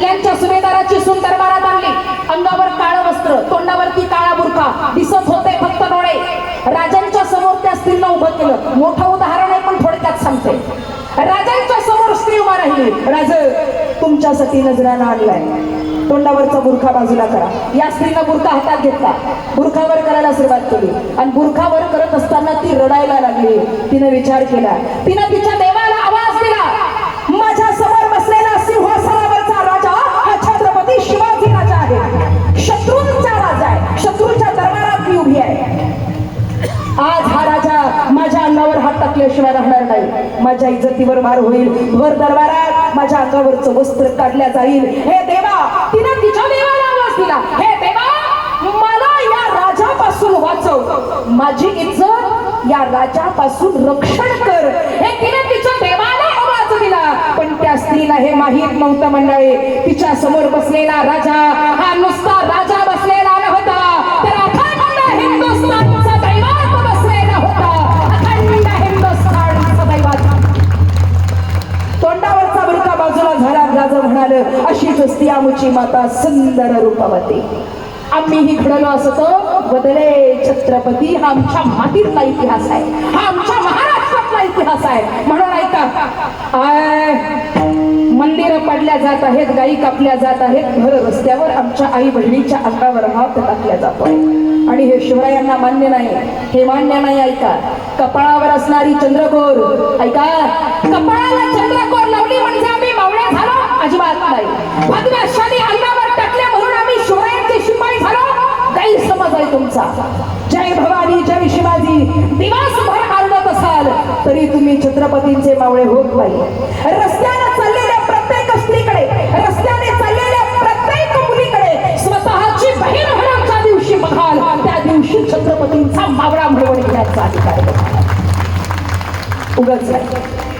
किल्ल्यांच्या सुभेदाराची सुंदर बारात आणली. अंगावर काळं वस्त्र तोंडावरती काळा बुरखा दिसत होते फक्त डोळे. राजांच्या समोर त्या स्त्रीला उभं केलं. मोठं उदाहरण आहे पण थोडक्यात सांगते. राजांच्या समोर स्त्री उभा राहिली. राज तुमच्यासाठी नजरानं आणलाय. तोंडावरचा बुरखा बाजूला करा. या स्त्रीनं बुरखा हातात घेतला. बुरखावर करायला सुरुवात केली. आणि बुरखावर करत असताना ती रडायला लागली. तिनं विचार केला. तिनं शत्रूंचा राजा आहे. शत्रूच्या दरबारात मी उभी आहे. आज हा राजा माझ्या अंगावर हात टाकल्याशिवाय राहणार नाही. माझ्या इज्जतीवर मार होईल. वर दरबारात माझ्या अंगावरचं वस्त्र काढल्या जाईल. हे देवा तिने तिच्या देवाला आवाज दिला. हे देवा मला या राजापासून वाचव. माझी इज्जत या राजापासून रक्षण कर. हे तिने तिच्या देवाला आवाज दिला. पण त्या स्त्रीला हे माहीत नव्हतं मंडळी. तिच्या समोर बसलेला राजा हा नुसता झाला म्हणाल अशीच असती आमची माता सुंदर रूपवती. आम्हीही घडलो असतो बदले छत्रपती हा आमच्या मातीतला इतिहास आहे. हा आमच्या महाराष्ट्रातला इतिहास आहे. म्हणून ऐका मंदिर मंदिरं पाडल्या जात आहेत गायी कापल्या जात आहेत घर रस्त्यावर आमच्या आई बहिणीच्या अंगावर हात टाकल्या जातोय. आणि हे शिवरायांना मान्य नाही. हे मान्य नाही ऐका. कपाळावर असणारी चंद्रकोर ऐका. कपाळाला चंद्रकोर लावली म्हणजे गैरसमज जय भवानी जय शिवाजी दिवसभर आरडत असाल तरी तुम्ही छत्रपतींचे मावळे होत नाही रस्त्याने चाललेल्या प्रत्येक स्त्रीकडे रस्त्याने चाललेल्या प्रत्येक मुलीकडे स्वतःची बहीण दिवशी बघाल त्या दिवशी छत्रपतींचा मावळा मिळवून घेण्याचा अधिकार आहे. उगाच नाही.